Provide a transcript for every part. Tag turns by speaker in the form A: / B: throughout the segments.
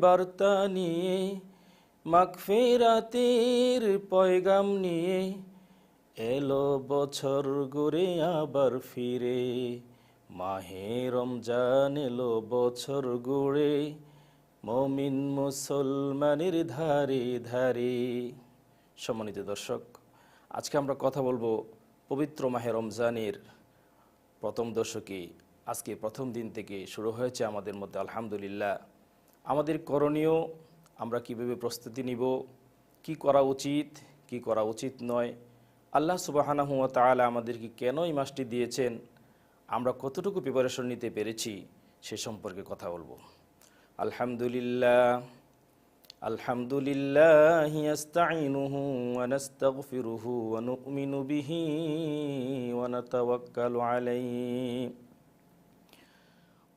A: বার্তা নিয়ে, মাগফিরাতের পয়গাম নিয়ে এলো বছর ঘুরে আবার ফিরে। মাহে রমজান এলো বছর ঘুরে, মমিন মুসলমানের ধারে ধারে। সম্মানিত দর্শক, আজকে আমরা কথা বলব পবিত্র মাহে রমজানের প্রথম দশকে। আজকে প্রথম দিন থেকে শুরু হয়েছে আমাদের মধ্যে, আলহামদুলিল্লাহ। আমাদের করণীয়, আমরা কীভাবে প্রস্তুতি নিব, কি করা উচিত, কি করা উচিত নয়, আল্লাহ সুবাহানাহুয়া তালা আমাদেরকে কেন এই মাসটি দিয়েছেন, আমরা কতটুকু প্রিপারেশন নিতে পেরেছি, সে সম্পর্কে কথা বলব। আলহামদুলিল্লাহ আলহামদুলিল্লাহ ইয়াস্তাইনুহু ওয়া নাস্তাগফিরুহু ওয়া নুমিনু বিহি ওয়া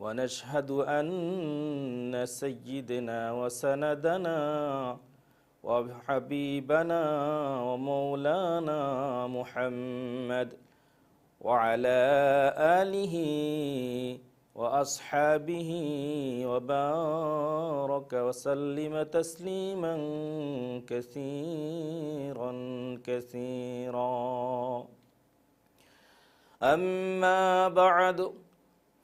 A: ونشهد أن سيدنا وسندنا وحبيبنا ومولانا محمد وعلى آله وأصحابه وبارك وسلم تسليما كثيرا كثيرا. أما بعد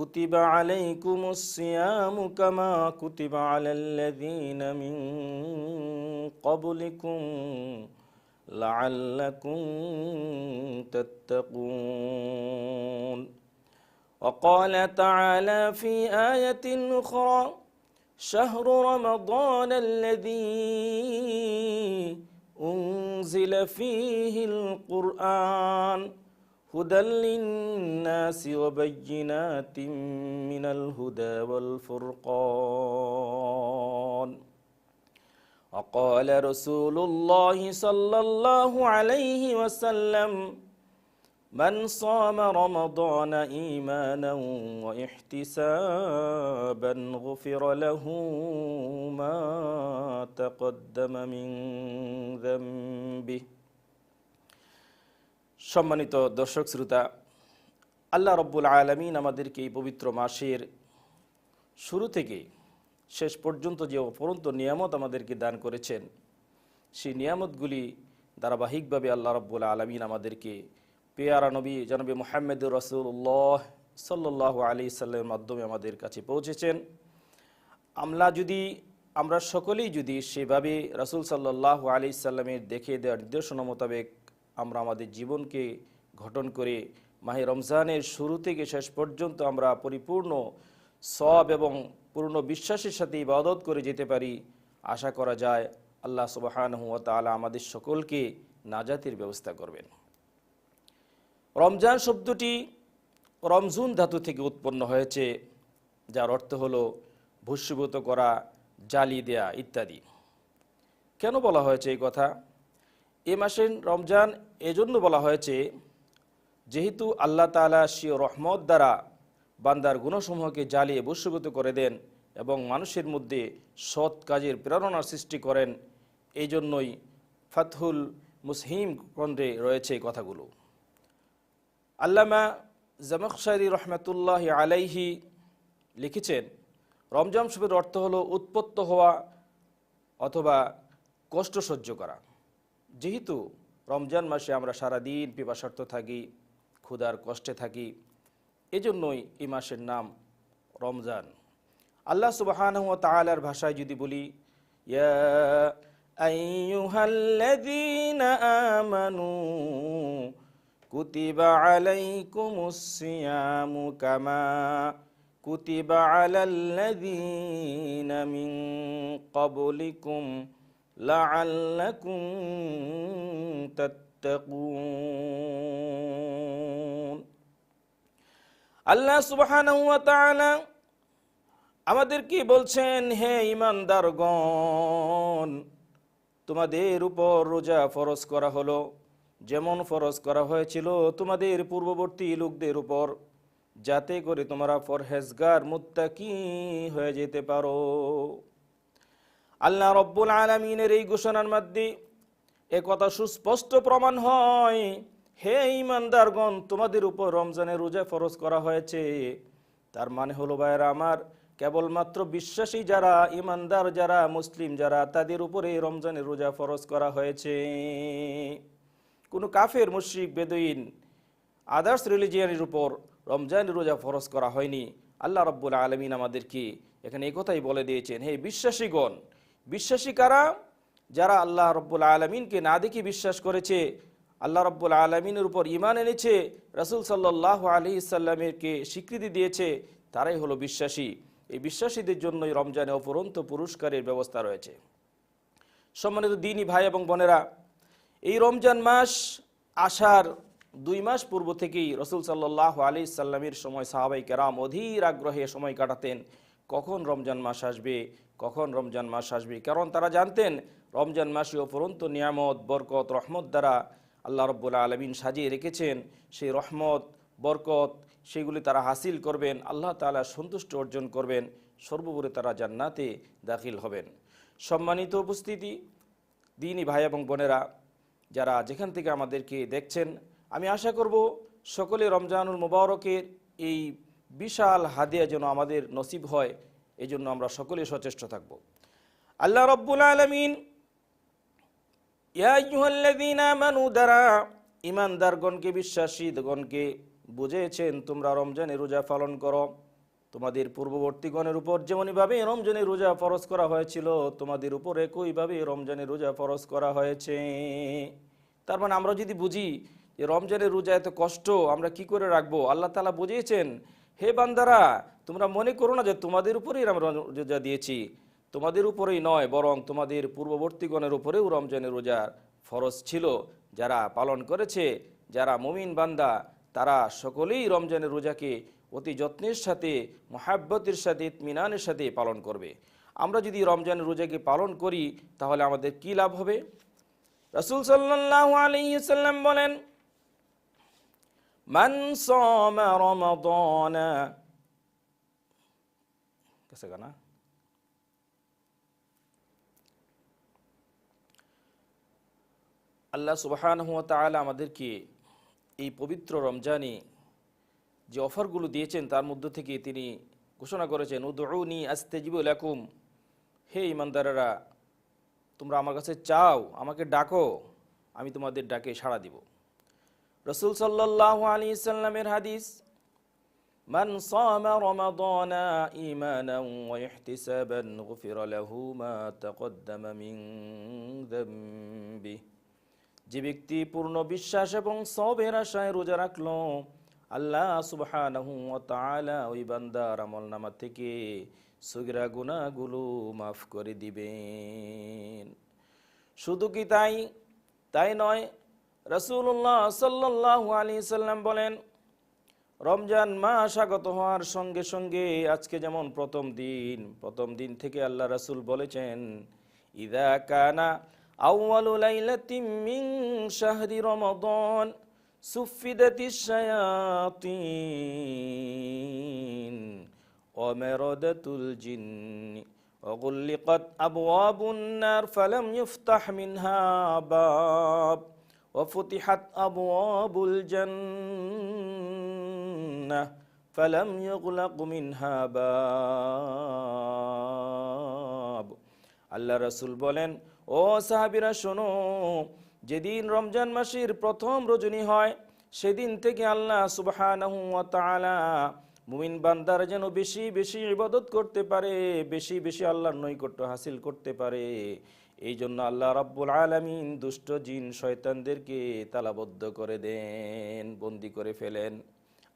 A: كتب عليكم الصيام كما كتب على الذين من قبلكم لعلكم تتقون. وقال تعالى في آية أخرى شهر رمضان الذي أنزل فيه القرآن. هدى للناس وبينات من الهدى والفرقان. وقال رسول الله صلى الله عليه وسلم من صام رمضان إيمانا واحتسابا غفر له ما تقدم من ذنبه সম্মানিত দর্শক, শ্রোতা, আল্লাহ রব্বুল আলমিন আমাদেরকে এই পবিত্র মাসের শুরু থেকে শেষ পর্যন্ত যে অপরন্ত নিয়ামত আমাদেরকে দান করেছেন, সেই নিয়ামতগুলি ধারাবাহিকভাবে আল্লাহ রব্বুল আলমিন আমাদেরকে পেয়ারা নবী জনবী মোহাম্মদুর রসুল্লাহ সাল্লাহ আলি সাল্লামের মাধ্যমে আমাদের কাছে পৌঁছেছেন। আমরা যদি, আমরা সকলেই যদি সেভাবে রসুল সাল্লাহ আলি সাল্লামের দেখে দেওয়ার নির্দেশনা মোতাবেক আমরা আমাদের জীবনকে গঠন করে মাহে রমজানের শুরু থেকে শেষ পর্যন্ত আমরা পরিপূর্ণ সব এবং পূর্ণ বিশ্বাসের সাথে ইবাদত করে যেতে পারি। আশা করা যায় আল্লাহ সুবাহান হুয়া তালা আমাদের সকলকে নাজাতের ব্যবস্থা করবেন। রমজান শব্দটি রমজুন ধাতু থেকে উৎপন্ন হয়েছে, যার অর্থ হলো ভস্মীভূত করা, জ্বালিয়ে দেয়া ইত্যাদি। কেন বলা হয়েছে এই কথা? এ মাসের রমজান এজন্য বলা হয়েছে, যেহেতু আল্লাহ তালা শিও রহমত দ্বারা বান্দার গুণসমূহকে জ্বালিয়ে বস্যগত করে দেন এবং মানুষের মধ্যে সৎ কাজের প্রেরণার সৃষ্টি করেন এই জন্যই ফাতহুল মুসহিম খণ্ডে রয়েছে কথাগুলো। আল্লামা জামকশারি রহমতুল্লাহ আলাইহি লিখেছেন, রমজান শুভের অর্থ হলো উৎপত্ত হওয়া অথবা কষ্ট সহ্য করা। যেহেতু রমজান মাসে আমরা সারাদিন পিপাসার্থ থাকি, ক্ষুধার কষ্টে থাকি, এজন্যই এই মাসের নাম রমজান। আল্লাহ সুবাহান তালার ভাষায় যদি বলি আমানু কুতিবা আলাইকুমুসিয়ামু কামা কুতিবা আলাল্লাযীনা মিন ক্বাবলিকুম كتب على الذين من قبلكم لعلكم تتقون আল্লাহ সুবহানাহু ওয়া তাআলা আমাদের কি বলছেন হে ইমানদারগণ তোমাদের উপর রোজা ফরজ করা হলো যেমন ফরজ করা হয়েছিল তোমাদের পূর্ববর্তী লোকদের উপর যাতে করে তোমরা ফরহেজগার মুত্তাকি হয়ে যেতে পারো আল্লাহ রব্বুল আলমিনের এই ঘোষণার মধ্যে এ কথা সুস্পষ্ট প্রমাণ হয়। হে ইমানদারগণ তোমাদের উপর রমজানের রোজা ফরজ করা হয়েছে। তার মানে হলো, ভাইয়েরা আমার, কেবলমাত্র বিশ্বাসী যারা ইমানদার যারা, মুসলিম যারা, তাদের উপরে রমজানের রোজা ফরজ করা হয়েছে। কোনো কাফের, মুশ্রিক, বেদুইন, আদার্স রিলিজিয়ানের উপর রমজানের রোজা ফরজ করা হয়নি। আল্লাহ রব্বুল আলমিন আমাদেরকে এখানে এই কথাই বলে দিয়েছেন, হে বিশ্বাসীগণ বিশ্বাসী কারা? যারা আল্লাহ রব্বুল আলমিনকে না দেখে বিশ্বাস করেছে, আল্লাহ রব্বুল আলমিনের উপর ইমান এনেছে, রসুল সাল্লাহ আলি সাল্লামেরকে স্বীকৃতি দিয়েছে, তারাই হলো বিশ্বাসী। এই বিশ্বাসীদের জন্যই রমজানে অপরন্ত পুরস্কারের ব্যবস্থা রয়েছে। সম্মানিত দিনী ভাই এবং বোনেরা, এই রমজান মাস আসার দুই মাস পূর্ব থেকেই রসুল সাল্লাহ আলি সাল্লামের সময় সাহাবাই কেরাম অধীর আগ্রহে সময় কাটাতেন, কখন রমজান মাস আসবে কখন রমজান মাস আসবে? কারণ তারা জানতেন, রমজান মাসে অপরন্ত নিয়ামত, বরকত, রহমত দ্বারা আল্লাহ রব্বুল আলমিন সাজিয়ে রেখেছেন। সেই রহমত, বরকত, সেগুলি তারা হাসিল করবেন, আল্লাহ তালা সন্তুষ্ট অর্জন করবেন, সর্বোপরি তারা জান্নাতে দাখিল হবেন। সম্মানিত উপস্থিতি, দিনী ভাই এবং বোনেরা, যারা যেখান থেকে আমাদেরকে দেখছেন, আমি আশা করব সকলে রমজানুল মুবারকের এই বিশাল হাদিয়া যেন আমাদের নসিব হয় এই জন্য আমরা সকলে সচেষ্ট থাকব। আল্লাহ রব্বুল আলমিন মানু দ্বারা ইমানদারগণকে বিশ্বাসীগণকে বুঝেছেন তোমরা রমজানের রোজা পালন করো। তোমাদের পূর্ববর্তীগণের উপর যেমনইভাবে রমজানের রোজা ফরজ করা হয়েছিল, তোমাদের উপর একইভাবে রমজানের রোজা ফরজ করা হয়েছে। তার মানে আমরা যদি বুঝি যে রমজানের রোজা এত কষ্ট, আমরা কি করে রাখব? আল্লাহ তালা বুঝিয়েছেন, হে বান্দারা তোমরা মনে করো না যে তোমাদের উপরেই আমরা রোজা দিয়েছি? তোমাদের উপরেই নয়, বরং তোমাদের পূর্ববর্তীগণের উপরেও রমজানের রোজা ফরজ ছিল। যারা পালন করেছে, যারা মুমিন বান্দা, তারা সকলেই রমজানের রোজাকে অতি যত্নের সাথে, মহাব্বতের সাথে, ইতমিনানের সাথে পালন করবে। আমরা যদি রমজানের রোজাকে পালন করি, তাহলে আমাদের কি লাভ হবে? রসুল সাল্লাহ আলাইসাল্লাম বলেন, মান আল্লাহ সুবাহান হুয়া তালা আমাদেরকে এই পবিত্র রমজানে যে অফারগুলো দিয়েছেন, তার মধ্য থেকে তিনি ঘোষণা করেছেন উদৌনি আস্তেজিবুল লেখুম হে ইমানদারেরা, তোমরা আমার কাছে চাও, আমাকে ডাকো, আমি তোমাদের ডাকে সাড়া দিব। রসুল সাল্লাহ আলী ইসাল্লামের হাদিস من صام رمضان إيمانا واحتسابا غفر له ما تقدم من ذنبه যে ব্যক্তি পূর্ণ বিশ্বাস এবং সবের আশায় রোজা রাখলো আল্লাহ সুবহানাহু ওয়া তাআলা ওই বান্দার আমলনামা থেকে সুগরা গুনাহগুলো মাফ করে দিবেন শুধু কি তাই তাই নয় রাসূলুল্লাহ সাল্লাল্লাহু আলাইহি সাল্লাম বলেন রমজান মাস আগত হওয়ার সঙ্গে সঙ্গে আজকে যেমন প্রথম দিন প্রথম দিন থেকে আল্লাহ রাসূল বলেছেন ইদা কানা আউয়ালু লাইলাতিন মিন শাহরি রমাদান সুফিদাতিশ শায়াতিন ওয়ামারাদাতুল জিন্নি وغلقت أبواب النار فلم يفتح منها باب وفتحت أبواب الجنة فلم يغلق منها باب আল্লাহ রসুল বলেন ও সাহাবিরা শোনো যেদিন রমজান মাসের প্রথম রজনী হয় সেদিন থেকে আল্লাহ সুবহানাহু ওয়া তাআলা মুমিন বান্দার যেন বেশি বেশি ইবাদত করতে পারে বেশি বেশি আল্লাহর নৈকট্য হাসিল করতে পারে এই জন্য আল্লাহ রাব্বুল আলামিন দুষ্ট জিন শয়তানদেরকে তালাবদ্ধ করে দেন বন্দি করে ফেলেন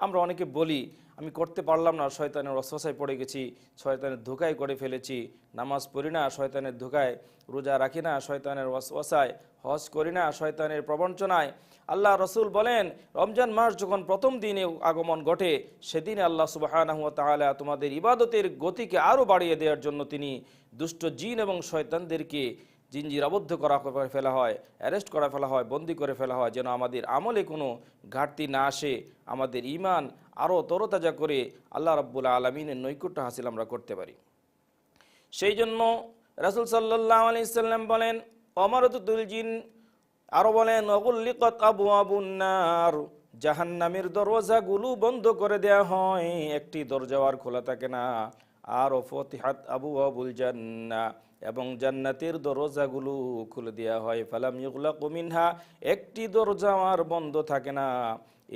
A: আমরা অনেকে বলি, আমি করতে পারলাম না, শয়তানের অশ্বাসায় পড়ে গেছি, শয়তানের ধোকায় করে ফেলেছি, নামাজ পড়ি না, শয়তানের ধোকায় রোজা রাখি না, শয়তানের ওয়াসওয়াসায় হজ করি না, শয়তানের প্রবঞ্চনায়। আল্লাহ রসুল বলেন, রমজান মাস যখন প্রথম দিনে আগমন ঘটে, সেদিনে আল্লাহ তাআলা তোমাদের ইবাদতের গতিকে আরও বাড়িয়ে দেওয়ার জন্য তিনি দুষ্ট জিন এবং শয়তানদেরকে জিঞ্জির আবদ্ধ করা করে ফেলা হয়, অ্যারেস্ট করা ফেলা হয়, বন্দি করে ফেলা হয় যেন আমাদের আমলে কোনো ঘাটতি না আসে। আমাদের ইমান আরও তরতাজা করে আল্লাহ রাব্বুল আলমিনের নৈকট্য হাসিল আমরা করতে পারি। সেই জন্য রাসুল সাল্লাহ আলি সাল্লাম বলেন অমরতুল জিন আরও বলেন, অগুল্লিকত আবু আবুন্নার জাহান্নামের দরওয়াজাগুলো বন্ধ করে দেয়া হয়, একটি দরজা আর খোলা থাকে না। আর ফতিহাত আবু আবুল জান্না, এবং জান্নাতের দরজাগুলো খুলে দেওয়া হয়। ফালাম ইউগলা কুমিনহা একটি দরজা আর বন্ধ থাকে না।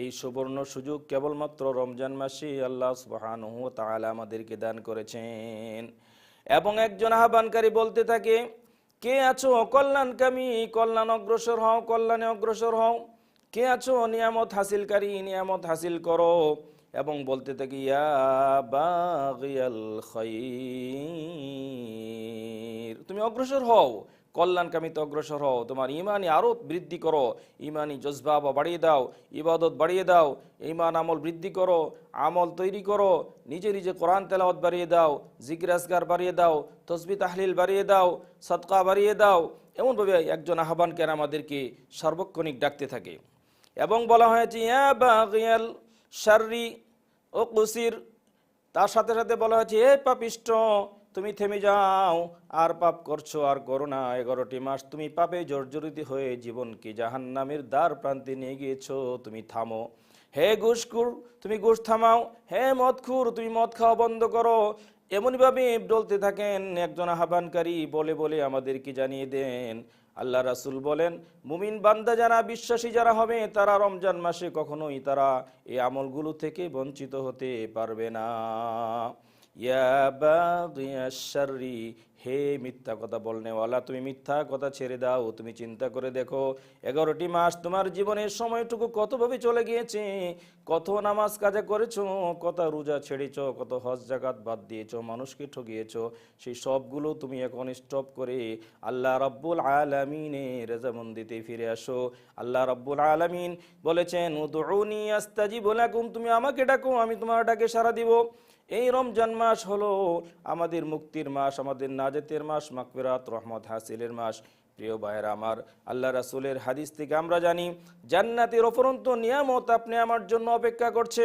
A: এই সুবর্ণ সুযোগ কেবলমাত্র রমজান মাসে আল্লাহ সুবহানাহু তাআলা আমাদেরকে দান করেছেন। এবং একজন আহ্বানকারী বলতে থাকে, কে আছো? কল্যাণকামী, কল্যাণ অগ্রসর হও, কল্যাণে অগ্রসর হও। কে আছো? নিয়ামত হাসিলকারী, নিয়ামত হাসিল করো। এবং বলতে থাকি তুমি অগ্রসর হও, কল্যাণকামিতে অগ্রসর হও, তোমার ইমানি আরও বৃদ্ধি করো ইমানি জজবা বাড়িয়ে দাও, ইবাদত বাড়িয়ে দাও, ইমান আমল বৃদ্ধি করো, আমল তৈরি করো, নিজে নিজে কোরআন তেলাওয়াত বাড়িয়ে দাও জিজ্ঞাসগার বাড়িয়ে দাও, তসবি তাহলিল বাড়িয়ে দাও সৎকা বাড়িয়ে দাও, এমনভাবে একজন আহ্বানকের আমাদেরকে সার্বক্ষণিক ডাকতে থাকে। এবং বলা হয়েছে, ইয়া বাগিয়াল শাররি ও কুসির। তার সাথে সাথে বলা হয়েছে এ পাপিষ্ট তুমি থেমে যাও। আর পাপ করছ আর করো না। এগারোটি মাস তুমি পাপে জর্জরিত হয়ে জীবনকে জাহান্নামের দ্বার প্রান্তে নিয়ে গিয়েছো। তুমি থামো। হে ঘুষখুর, তুমি ঘুষ থামাও। হে মদখুর, তুমি মদ খাওয়া বন্ধ করো। এমনইভাবে ডলতে থাকেন একজন আহ্বানকারী। বলে বলে আমাদেরকে জানিয়ে দেন আল্লাহ রাসুল বলেন, মুমিন বান্দা যারা বিশ্বাসী যারা হবে, তারা রমজান মাসে কখনোই তারা এই আমলগুলো থেকে বঞ্চিত হতে পারবে না। হে মিথ্যা কথা বলনেওয়ালা তুমি মিথ্যা কথা ছেড়ে দাও, তুমি চিন্তা করে দেখো, এগারোটি মাস তোমার জীবনের সময়টুকু কতভাবে চলে গিয়েছে, কত নামাজ কাজে করেছ, কত রোজা ছেড়েছ, কত হজ, জাকাত বাদ দিয়েছ, মানুষকে ঠকিয়েছ সেই সবগুলো তুমি এখন স্টপ করে আল্লাহ রাব্বুল আলামিনে রেজামন্দিতে ফিরে আসো। আল্লাহ রাব্বুল আলামিন বলেছেন তুমি আমাকে ডাকো, আমি তোমার ডাকে সাড়া দিব। এই রমজান মাস হলো আমাদের মুক্তির মাস, আমাদের নাজেতের মাস মাকবেরাত রহমত হাসিলের মাস। প্রিয় ভাইয়ের আমার, আল্লাহ রাসুলের হাদিস থেকে আমরা জানি, জান্নাতের অপরন্ত নিয়ামত আপনি আমার জন্য অপেক্ষা করছে।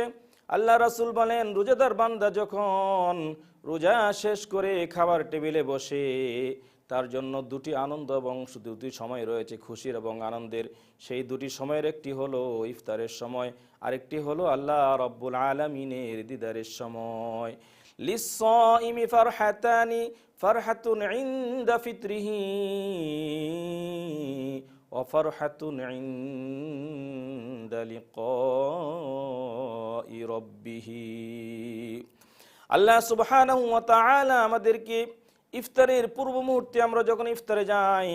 A: আল্লাহ রাসুল বলেন, রোজাদার বান্দা যখন রোজা শেষ করে খাবার টেবিলে বসে তার জন্য দুটি আনন্দ এবং দুটি সময় রয়েছে খুশির এবং আনন্দের। সেই দুটি সময়ের একটি হলো ইফতারের সময়, আরেকটি হলো আল্লাহ রব্বুল আলমিনের দিদারের সময়। লিসইমি ফারহাতানি ফারহাতুন ইনদা ফিতরিহি ওয়াফারহাতুন ইনদা লিকাই রব্বিহি। আল্লাহ সুবহানাহু ওয়া তাআলা আমাদেরকে ইফতারের পূর্ব মুহূর্তে আমরা যখন ইফতারে যাই,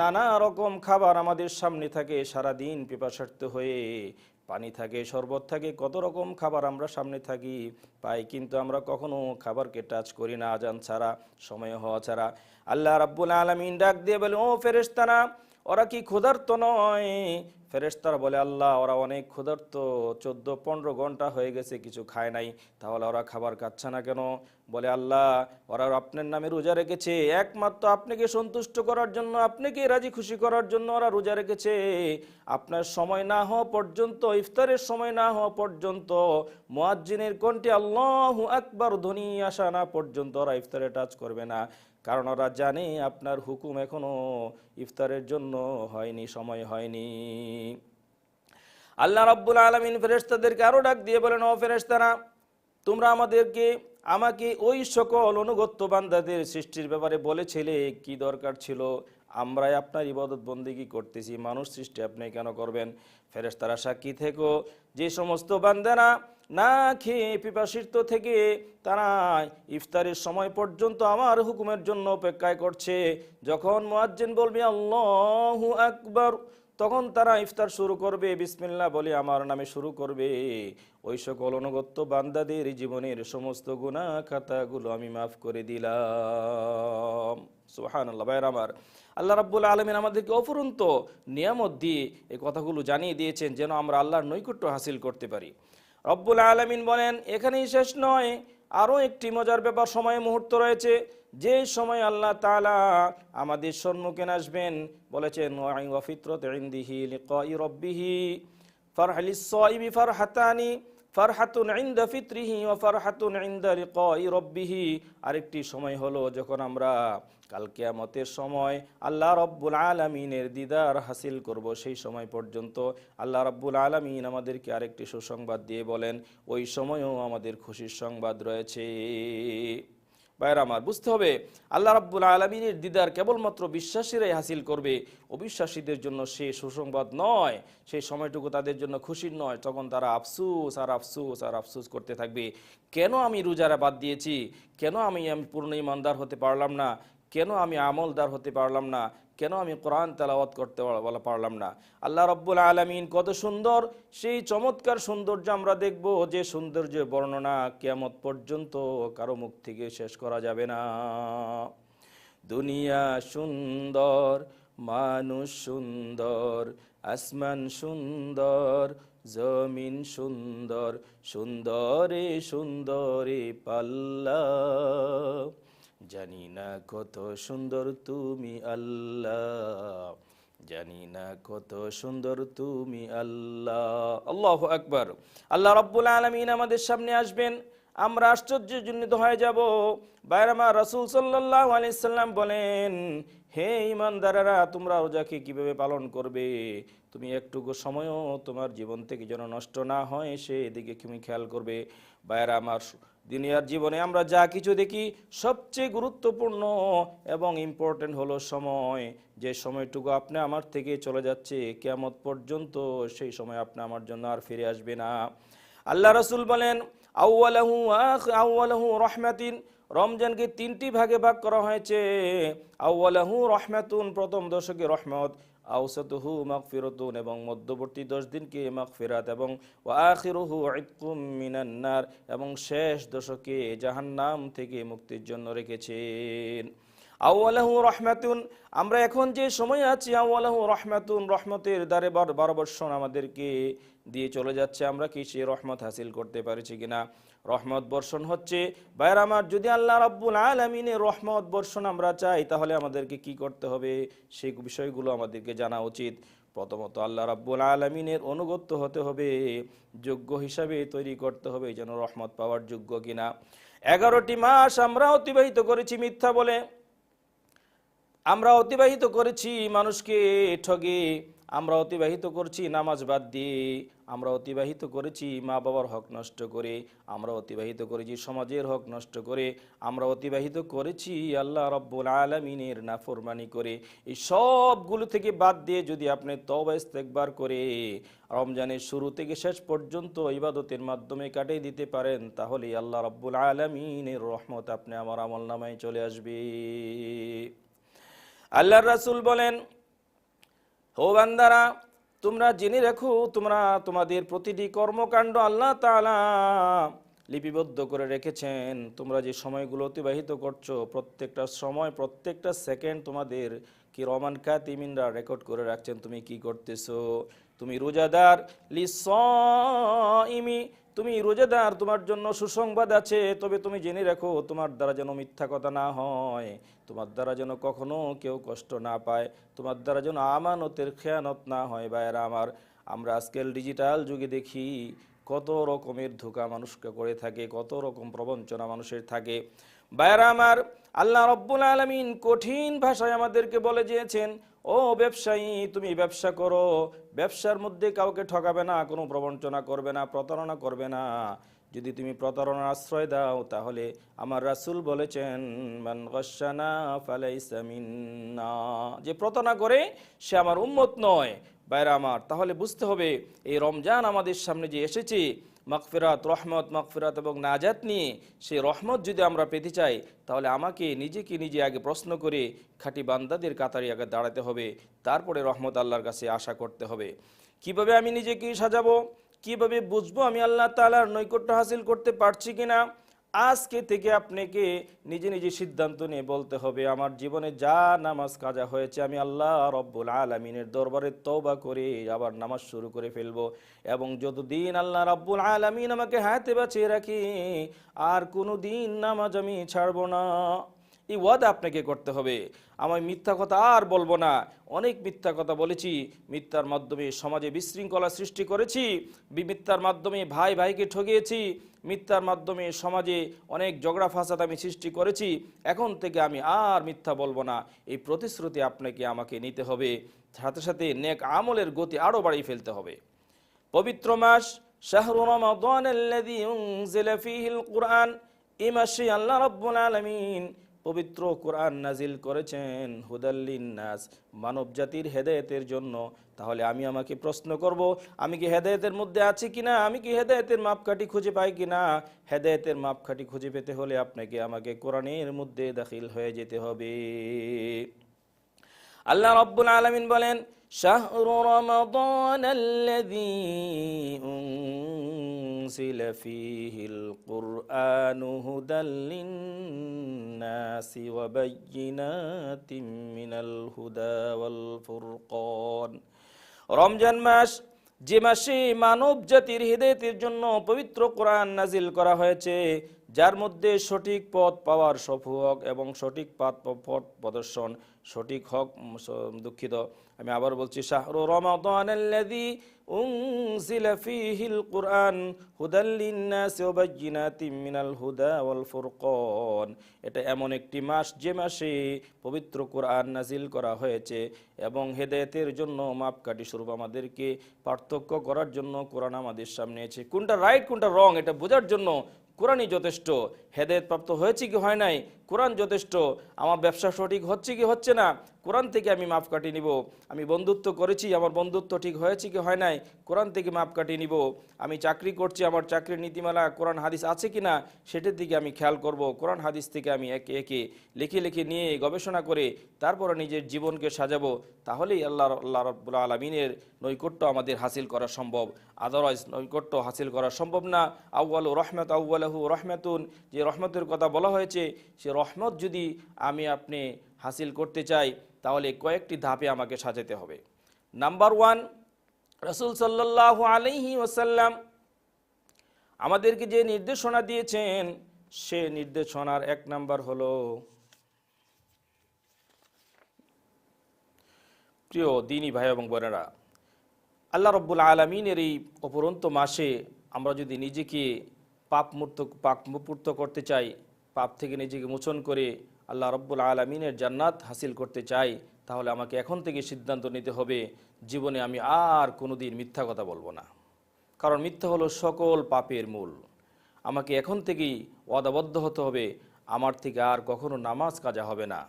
A: নানা রকম খাবার আমাদের সামনে থাকে, সারাদিন পিপাসার্থ হয়ে। পানি থাকে, শরবত থাকে, কত রকম খাবার আমরা সামনে থাকি, পাই কিন্তু আমরা কখনো খাবারকে টাচ করি না, আজান ছাড়া, সময় হওয়া ছাড়া। আল্লাহ রাব্বুল আলমিন ডাক দিয়ে বলে, ও ফেরেস্তানা ওরা কি ক্ষুধার্ত নয়? ফেরেশতারা বলে, আল্লাহ, ওরা অনেক ক্ষুধার্ত, চোদ্দ পনেরো ঘণ্টা হয়ে গেছে, কিছু খায় নাই, তাহলে ওরা খাবার খাচ্ছে না কেন? বলে, আল্লাহ, ওরা আপনার নামে রোজা রেখেছে, একমাত্র আপনাকে সন্তুষ্ট করার জন্য আপনাকে রাজি খুশি করার জন্য ওরা রোজা রেখেছে। আপনার সময় না হওয়া পর্যন্ত, ইফতারের সময় না হওয়া পর্যন্ত, মোয়াজ্জিনের কণ্ঠে আল্লাহ আকবার ধ্বনি আসা না পর্যন্ত ওরা ইফতারে টাচ করবে না। কারণ ওরা জানে আপনার হুকুম এখনও ইফতারের জন্য হয়নি, সময় হয়নি। আল্লাহ রাব্বুল আলমিন ফেরেস্তাদেরকে আরও ডাক দিয়ে বলেন, ও ফেরেস্তারা তোমরা আমাদেরকে, আমাকে ওই সকল অনুগত্য বান্দাদের সৃষ্টির ব্যাপারে বলেছিলে, কি দরকার ছিল? আমরাই আপনার ইবাদত বন্দিগি করতেছি, মানুষ সৃষ্টি আপনি কেন করবেন? ফেরেস্তারা সাক্ষী থেকো, যে সমস্ত বান্দারা না খেয়ে পিপাসিত থেকে তারা ইফতারের সময় পর্যন্ত আমার হুকুমের জন্য অপেক্ষায় করছে। যখন মুয়াজ্জিন বলবে, আল্লাহু আকবার, তখন তারা ইফতার শুরু করবে। বিসমিল্লাহ বলে আমার নামে শুরু করবে। ওই সকল অনুগত্য বান্দাদের জীবনের সমস্ত গুণা খাতাগুলো আমি মাফ করে দিলাম। সুহান আল্লাহ ভাইয়ের আমার, আল্লাহ রাব্বুল আলমিন আমাদেরকে অফুরন্ত নিয়ামত দিয়ে এই কথাগুলো জানিয়ে দিয়েছেন, যেন আমরা আল্লাহর নৈকট্য হাসিল করতে পারি। রব্বুল আলমিন বলেন, এখানেই শেষ নয়। আরও একটি মজার ব্যাপার সময় মুহূর্ত রয়েছে। যে সময় আল্লাহ তাআলা আমাদের সম্মুখে আসবেন বলেছেন ফারহাতানি ফিত্রিহি রব্বিহি। আরেকটি সময় হলো যখন আমরা কাল কিয়ামতের সময় আল্লাহ রব্বুল আলামিনের দিদার হাসিল করব সেই সময় পর্যন্ত আল্লাহ রব্বুল আলামিন আমাদেরকে আরেকটি সুসংবাদ দিয়ে বলেন, ওই সময়ও আমাদের খুশির সংবাদ রয়েছে। ভাইয়ের আমার, বুঝতে হবে, আল্লাহ রাব্বুল আলমিনের দিদার কেবলমাত্র বিশ্বাসীরাই হাসিল করবে। অবিশ্বাসীদের জন্য সে সুসংবাদ নয় সেই সময়টুকু তাদের জন্য খুশির নয়, তখন তারা আফসুস আর আফসুস আর আফসুস করতে থাকবে। কেন আমি রোজারা বাদ দিয়েছি? কেন আমি আমি পূর্ণ ইমানদার হতে পারলাম না? কেন আমি আমলদার হতে পারলাম না? কেন আমি কোরআন তেলাওয়াত করতে পারলাম না? আল্লাহ রব্বুল আলমিন কত সুন্দর, সেই চমৎকার সৌন্দর্য আমরা দেখব যে সৌন্দর্যের বর্ণনা কেয়ামত পর্যন্ত কারও মুখ থেকে শেষ করা যাবে না। দুনিয়া সুন্দর, মানুষ সুন্দর, আসমান সুন্দর, জমিন সুন্দর, সুন্দরে সুন্দরে পাল্লা না কত সুন্দর তুমি আল্লাহ জানি না কত সুন্দর তুমি আল্লাহ। আল্লাহ আকবার। আল্লাহ রব্বুল আলমিন আমাদের সামনে আসবেন। আমরা আশ্চর্যজনিত হয়ে যাব। বাইরামা রসুল সাল্লাহ আলাইসাল্লাম বলেন, হে ইমানদারেরা তোমরা রোজাকে কীভাবে পালন করবে? তুমি একটুকু সময়ও তোমার জীবন থেকে যেন নষ্ট না হয় সেদিকে তুমি খেয়াল করবে। বাইরা আমার দুনিয়ার জীবনে আমরা যা কিছু দেখি, সবচেয়ে গুরুত্বপূর্ণ এবং ইম্পর্টেন্ট হলো সময়। যে সময়টুকু আপনি আমার থেকে চলে যাচ্ছে, কেয়ামত পর্যন্ত সেই সময় আপনি আমার জন্য আর ফিরে আসবে না। আল্লাহ রসুল বলেন আউ্লাহু আউ্লাহু রহমাতিন। রমজানকে তিনটি ভাগে ভাগ করা হয়েছে। আউ্লাহু রহমাতুন, প্রথম দশকে রহমত। আউসাতুহু মাগফিরাতুন এবং মধ্যবর্তী দশ দিনকে মাগফিরাত এবং ওয়া আখিরুহু ইতকুম মিনান্নার এবং শেষ দশকে জাহান্নাম থেকে মুক্তির জন্য রেখেছেন। আউ্লাহু রহমাতুন, আমরা এখন যে সময় আছি আউ্লাহু রহমাতুন, রহমতের দ্বারে বার বারো বর্ষণ আমাদেরকে দিয়ে চলে যাচ্ছে আমরা, কি সে রহমত হাসিল করতে পারছি কিনা? রহমত বর্ষণ হচ্ছে। বাইর আমার, যদি আল্লাহ রাব্বুল আলমিনের রহমত বর্ষণ আমরা চাই, তাহলে আমাদেরকে কি করতে হবে? সেই বিষয়গুলো আমাদেরকে জানা উচিত। প্রথমত, আল্লাহ রাব্বুল আলমিনের অনুগত্য হতে হবে, যোগ্য হিসাবে তৈরি করতে হবে, যেন রহমত পাওয়ার যোগ্য কিনা। এগারোটি মাস আমরা অতিবাহিত করেছি মিথ্যা বলে। আমরা অতিবাহিত করেছি মানুষকে ঠগে। আমরা অতিবাহিত করছি, নামাজ বাদ দিয়ে আমরা অতিবাহিত করেছি, মা বাবার হক নষ্ট করে আমরা অতিবাহিত করেছি, সমাজের হক নষ্ট করে আমরা অতিবাহিত করেছি, আল্লাহ রব্বুল আলমিনের নাফরমানি করে। এই সবগুলো থেকে বাদ দিয়ে যদি আপনি তবা ইস্তেকবার করে রমজানের শুরু থেকে শেষ পর্যন্ত ইবাদতের মাধ্যমে কাটিয়ে দিতে পারেন, তাহলে আল্লাহ রব্বুল আলমিনের রহমত আপনি আমার আমল নামায় চলে আসবে। আল্লাহর রাসূল বলেন হো বান্দারা, তোমরা জেনে রেখো, তোমরা তোমাদের প্রতিটি কর্মকাণ্ড আল্লাহ তালা লিপিবদ্ধ করে রেখেছেন। তোমরা যে সময়গুলো অতিবাহিত করছ, প্রত্যেকটা সময়, প্রত্যেকটা সেকেন্ড তোমাদের কি রমান কাতিমিনরা রেকর্ড করে রাখছেন, তুমি কি করতেছো? তুমি রোজাদার, লিসইমি তুমি রোজাদার, তোমার জন্য সুসংবাদ আছে, তবে তুমি জেনে রাখো, তোমার দ্বারা যেন মিথ্যা কথা না হয়। তোমার দ্বারা যেন কখনো কেউ কষ্ট না পায়, তোমার দ্বারা যেন আমানতের খেয়ানত না হয়। বাইরা আমার, আমরা আজকাল ডিজিটাল যুগে দেখি কত রকমের ধোকা মানুষকে করে থাকে, কত রকম প্রবঞ্চনা মানুষের থাকে। বাইরা আমার, আল্লাহ রব্বুল আলমিন কঠিন ভাষায় আমাদেরকে বলে দিয়েছেন ও ব্যবসায়ী, তুমি ব্যবসা করো। ব্যবসার মধ্যে কাউকে ঠকাবে না, কোনো প্রবঞ্চনা করবে না, প্রতারণা করবে না। যদি তুমি প্রতারণার আশ্রয় দাও, তাহলে আমার রাসূল বলেছেন যে প্রতারণা করে, সে আমার উম্মত নয়। বাইরা আমার, তাহলে বুঝতে হবে, এই রমজান আমাদের সামনে যে এসেছে মাগফিরাত, রহমত মাকফিরাত এবং নাজাত নিয়ে সে রহমত যদি আমরা পেতে চাই, তাহলে আমাকে নিজেকে নিজে আগে প্রশ্ন করে খাঁটি বান্দাদের কাতারে আগে দাঁড়াতে হবে। তারপরে রহমত আল্লাহর কাছে আশা করতে হবে। কীভাবে আমি নিজেকে সাজাবো? কীভাবে বুঝব আমি আল্লাহ তালার নৈকট্য হাসিল করতে পারছি কিনা? আজকে থেকে আপনাকে নিজে নিজে সিদ্ধান্ত নিয়ে বলতে হবে, আমার জীবনে যা নামাজ কাজা হয়েছে আমি আল্লাহ রব্বুল আলমিনের দরবারে তওবা করে আবার নামাজ শুরু করে ফেলব। এবং যতদিন আল্লাহ রব্বুল আলমিন আমাকে হাতে বাঁচিয়ে রাখি, আর কোনো দিন নামাজ আমি ছাড়বো না। এই ওয়াদা আপনাকে করতে হবে। আমি মিথ্যা কথা আর বলব না। অনেক মিথ্যা কথা বলেছি। মিথ্যার মাধ্যমে সমাজে বিশৃঙ্খলা সৃষ্টি করেছি। মিথ্যার মাধ্যমে ভাই ভাইকে ঠকিয়েছি মিথ্যার মাধ্যমে সমাজে অনেক ঝগড়া ফাসাদ আমি সৃষ্টি করেছি। এখন থেকে আমি আর মিথ্যা বলব না। এই প্রতিশ্রুতি আপনাকে আমাকে নিতে হবে। সাথে সাথে নেক আমলের গতি আরও বাড়িয়ে ফেলতে হবে। পবিত্র মাস, শাহরু রমাদান ফীহিল কুরআন। এই মাসে আল্লাহ রাব্বুল আলামিন পবিত্র কোরআন নাজিল করেছেন হুদাল্লিন নাস মানব জাতির হেদায়েতের জন্য। তাহলে আমি আমাকে প্রশ্ন করব, আমি কি হেদায়েতের মধ্যে আছি কিনা? আমি কি হেদায়েতের মাপকাঠি খুঁজে পাই কিনা? হেদায়েতের মাপকাঠি খুঁজে পেতে হলে আপনাকে আমাকে কোরআনের মধ্যে দাখিল হয়ে যেতে হবে। আল্লাহ রব্বুল আলমিন বলেন, শাহরু রমাদান হুদাল লিন্নাসি ওয়া বায়্যিনাতিম মিনাল হুদা রমজান মাস, যে মাসে মানব জাতির হৃদয়তের জন্য পবিত্র কোরআন নাজিল করা হয়েছে, যার মধ্যে সঠিক পথ পাওয়ার সফুহক এবং সঠিক পথ পথ প্রদর্শন, সঠিক হক দুঃখিত, আমি আবার বলছি, শাহরু রমাদান উনজিলা ফীহিল কুরআন হুদাল লিন্নাসি ওয়া মিনাল হুদা ওয়াল ফুরকান। এটা এমন একটি মাস, যে মাসে পবিত্র কোরআন নাজিল করা হয়েছে এবং হেদায়েতের জন্য মাপকাঠি স্বরূপ আমাদেরকে পার্থক্য করার জন্য কোরআন আমাদের সামনে আছে। কোনটা রাইট, কোনটা রং, এটা বোঝার জন্য কোরআনই যথেষ্ট। হেদায়েত প্রাপ্ত হয়েছে কি হয় নাই? কোরআন যথেষ্ট। আমার ব্যবসা সঠিক হচ্ছে কি হচ্ছে না? কোরআন থেকে আমি মাপ কাটিয়ে নিব। আমি বন্ধুত্ব করেছি, আমার বন্ধুত্ব ঠিক হয়েছে কি হয় নাই? কোরআন থেকে মাপ কাটিয়ে নিব। আমি চাকরি করছি, আমার চাকরির নীতিমালা, কোরআন হাদিস আছে কি না, সেটার দিকে আমি খেয়াল করব। কোরআন হাদিস থেকে আমি একে একে লিখে লিখে নিয়ে গবেষণা করে তারপরে নিজের জীবনকে সাজাবো। তাহলেই আল্লাহ আল্লাহ রব্বুল আলমিনের নৈকট্য আমাদের হাসিল করা সম্ভব। আদারওয়াইজ নৈকট্য হাসিল করা সম্ভব না। আউ্বাল রহমত আউ্বালাহু রহমাতুন। যে রহমতের কথা বলা হয়েছে, সে রহমত যদি আমি আপনি হাসিল করতে চাই তাহলে কয়েকটি ধাপে আমাকে সাজাতে হবে। নাম্বার ওয়ান রসুল সাল্লাহ আলহি ওসাল্লাম আমাদেরকে যে নির্দেশনা দিয়েছেন, সে নির্দেশনার এক নাম্বার হলো, প্রিয় দিনী ভাই এবং বোনেরা, আল্লাহ রব্বুল আলমিনের এই অপরন্ত মাসে আমরা যদি নিজেকে পাপ মুক্ত পাপ মুক্ত করতে চাই, পাপ থেকে নিজেকে মোচন করে আল্লাহ রব্বুল আলমিনের জান্নাত হাসিল করতে চাই, তাহলে আমাকে এখন থেকে সিদ্ধান্ত নিতে হবে, জীবনে আমি আর কোনোদিন মিথ্যা কথা বলব না। কারণ মিথ্যা হলো সকল পাপের মূল। আমাকে এখন থেকেই ওয়াদাবদ্ধ হতে হবে, আমার থেকে আর কখনো নামাজ কাজা হবে না।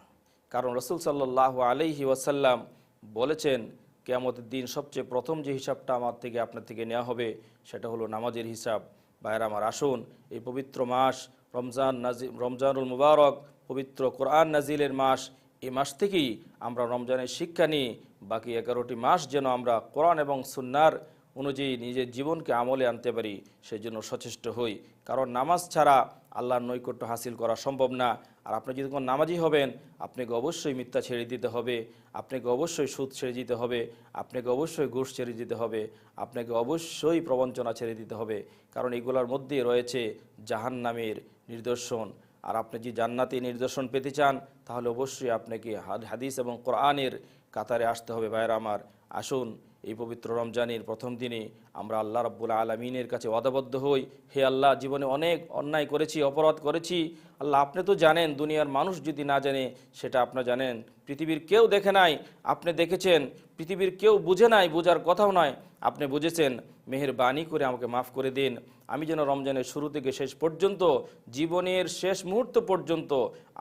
A: কারণ রসুল সাল্লাহ আলহি ওয়াসাল্লাম বলেছেন, কেয়ামতের দিন সবচেয়ে প্রথম যে হিসাবটা আমার থেকে আপনার থেকে নেওয়া হবে, সেটা হলো নামাজের হিসাব। বাইরে আমার আসুন, এই পবিত্র মাস রমজান নাজি, রমজানুল মুবারক, পবিত্র কোরআন নাজিলের মাস এই মাস থেকেই আমরা রমজানের শিক্ষা নিই। বাকি এগারোটি মাস যেন আমরা কোরআন এবং সুন্নার অনুযায়ী নিজের জীবনকে আমলে আনতে পারি সেই জন্য সচেষ্ট হই। কারণ নামাজ ছাড়া আল্লাহর নৈকট্য হাসিল করা সম্ভব না। আর আপনি যদি কোনো নামাজি হবেন, আপনাকে অবশ্যই মিথ্যা ছেড়ে দিতে হবে, আপনাকে অবশ্যই সুদ ছেড়ে দিতে হবে, আপনাকে অবশ্যই ঘুষ ছেড়ে দিতে হবে, আপনাকে অবশ্যই প্রবঞ্চনা ছেড়ে দিতে হবে। কারণ এগুলোর মধ্যে রয়েছে জাহান নামের নিদর্শন। আর আপনি যদি জান্নাতি নিদর্শন পেতে চান, তাহলে অবশ্যই আপনাকে হাদ- হাদিস এবং কোরআনের কাতারে আসতে হবে। ভাইয়ের আমার, আসুন এই পবিত্র রমজানের প্রথম দিনে আমরা আল্লাহ রাব্বুল আলমিনের কাছে অদাবদ্ধ হই। হে আল্লাহ, জীবনে অনেক অন্যায় করেছি, অপরাধ করেছি। আল্লাহ, আপনি তো জানেন, দুনিয়ার মানুষ যদি না জানে, সেটা আপনার জানেন। পৃথিবীর কেউ দেখে নাই, আপনি দেখেছেন। পৃথিবীর কেউ বুঝে নাই, বোঝার কথাও নয় আপনি বুঝেছেন মেহের বাণী করে আমাকে মাফ করে দিন। আমি যেন রমজানের শুরু থেকে শেষ পর্যন্ত, জীবনের শেষ মুহূর্ত পর্যন্ত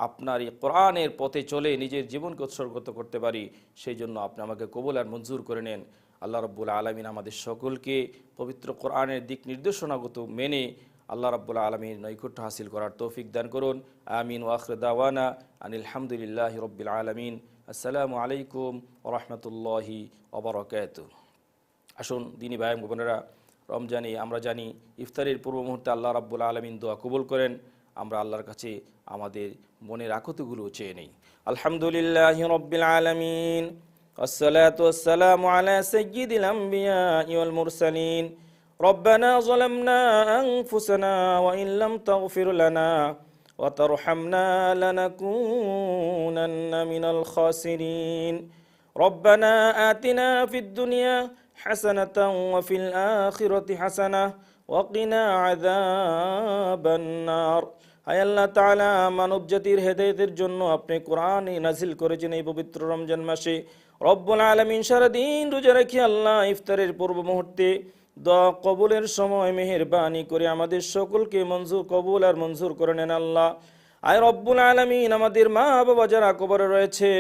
A: আপনার এই কোরআনের পথে চলে নিজের জীবনকে উৎসর্গত করতে পারি, সেই জন্য আপনি আমাকে কবুল আর মঞ্জুর করে নেন। আল্লাহ রব্বুল আলমিন আমাদের সকলকে পবিত্র কোরআনের দিক নির্দেশনাগত মেনে আল্লাহ রাব্বুল আলমীর নৈকট্য হাসিল করার তৌফিক দান করুন। আমিন ওয়াখর দাওয়ানা আনিল হামদুলিল্লাহ রব্বিল আলমিন। আসসালামু আলাইকুম ওরহমতুল্লাহি ওবরকাত আসুন, দিনী ভাই বোনেরা রমজানে আমরা জানি ইফতারের পূর্ব মুহূর্তে আল্লাহ রাব্বুল আলমিন দোয়া কবুল করেন আমরা আল্লাহর কাছে আমাদের মনের আকুতিগুলো চেয়ে নেই আলহামদুলিল্লাহ রব্বিল আলমিন والصلاة والسلام على سيد الأنبياء والمرسلين ربنا ظلمنا أنفسنا وإن لم تغفر لنا وترحمنا لنكونن من الخاسرين ربنا آتنا في الدنيا حسنة وفي الآخرة حسنة وقنا عذاب النار হায় আল্লাহ তাআলা মানব জাতির হেদায়েতের জন্য আপনি কোরআনে নাজিল করেছেন এই পবিত্র রমজান মাসে রব্বুল আলামিন সারাদিন রোজা রাখি আল্লাহ ইফতারের পূর্ব মুহূর্তে দোয়া কবুলের সময় মেহেরবানি করে আমাদের সকলকে মঞ্জুর কবুল আর মঞ্জুর করে নেন আল্লাহ আয় রব্বুল আলামিন আমাদের মা বাবা যারা কবরে রয়েছে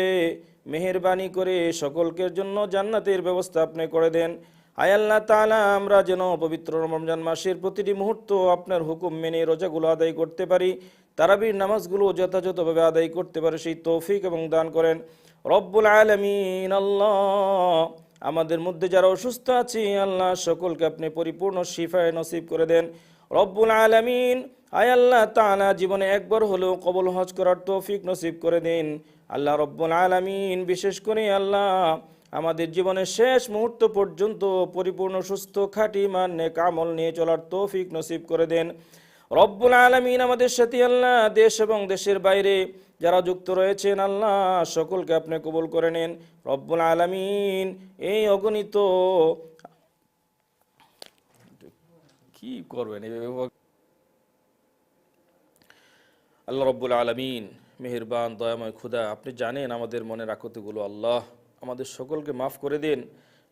A: মেহেরবানি করে সকলকের জন্য জান্নাতের ব্যবস্থা আপনি করে দেন। আয় আল্লাহ তাআলা, আমরা যেন পবিত্র রমজান মাসের প্রতিটি মুহূর্ত আপনার হুকুম মেনে রোজাগুলো আদায় করতে পারি, তারাবির নামাজগুলো যথাযথভাবে আদায় করতে পারে, সেই তৌফিক এবং দান করেন। রব্বুল আলমিন, আল্লাহ। আমাদের মধ্যে যারা অসুস্থ আছে, আল্লাহ সকলকে আপনি পরিপূর্ণ শিফায় নসিব করে দেন। রব্বুল আলমিন আয় আল্লাহ তাআলা, জীবনে একবার হলেও কবল হজ করার তৌফিক নসিব করে দিন। আল্লাহ রব্বুল আলমিন, বিশেষ করে আল্লাহ আমাদের জীবনের শেষ মুহূর্ত পর্যন্ত পরিপূর্ণ, সুস্থ, খাঁটি মান নেক আমল নিয়ে চলার তৌফিক নসিব করে দেন। রব্বুল আলমিন আমাদের সাথে আল্লাহ দেশ এবং দেশের বাইরে যারা যুক্ত রয়েছেন, আল্লাহ সকলকে আপনি কবুল করে নেন। রব্বুল আলমিন, এই অগণিত কি করবেন? আল্লাহ রব্বুল আলমিন। মেহেরবান, দয়াময় খুদা আপনি জানেন আমাদের মনের আকুতিগুলো আল্লাহ। আমাদের সকলকে মাফ করে দিন।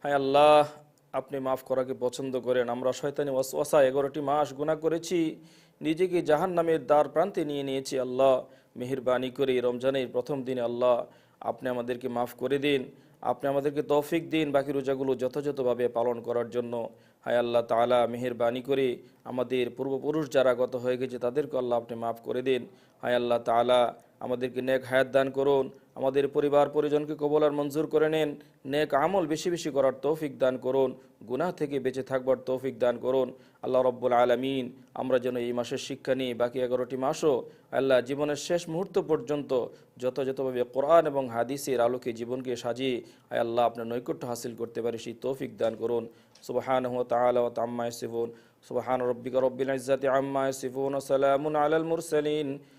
A: হায় আল্লাহ, আপনি মাফ করাকে পছন্দ করেন। আমরা শয়তানি ওয়াসওয়াসা, এগারোটি মাস গুণা করেছি। নিজেকে জাহান নামের দ্বার প্রান্তে নিয়ে নিয়েছি আল্লাহ। মেহেরবানি করে রমজানের প্রথম দিনে আল্লাহ, আপনি আমাদেরকে মাফ করে দিন। আপনি আমাদেরকে তৌফিক দিন বাকি রোজাগুলো যথাযথভাবে পালন করার জন্য। হায় আল্লাহ তাআলা, মেহেরবানি করে আমাদের পূর্বপুরুষ যারা গত হয়ে গেছে তাদেরকে আল্লাহ আপনি মাফ করে দিন। হায় আল্লাহ তাআলা আমাদেরকে নেক হায়াত দান করুন, আমাদের পরিবার পরিজনকে কবল আর মঞ্জুর করে নেন, নেক আমল বেশি বেশি করার তৌফিক দান করুন, গুনাহ থেকে বেঁচে থাকবার তৌফিক দান করুন। আল্লাহ রব্বুল আলমিন, আমরা যেন এই মাসের শিক্ষা নিই, বাকি এগারোটি মাসও আল্লাহ জীবনের শেষ মুহূর্ত পর্যন্ত যথাযথভাবে কোরআন এবং হাদিসের আলোকে জীবনকে সাজিয়ে, আয় আল্লাহ আপনার নৈকট্য হাসিল করতে পারি, সেই তৌফিক দান করুন। সুবাহান তাম্মা ইয়াসিফুন। সুবহান রব্বিকা রব্বিল ইজ্জাতি আম্মা ওয়া সালামুন আলাল মুরসালিন।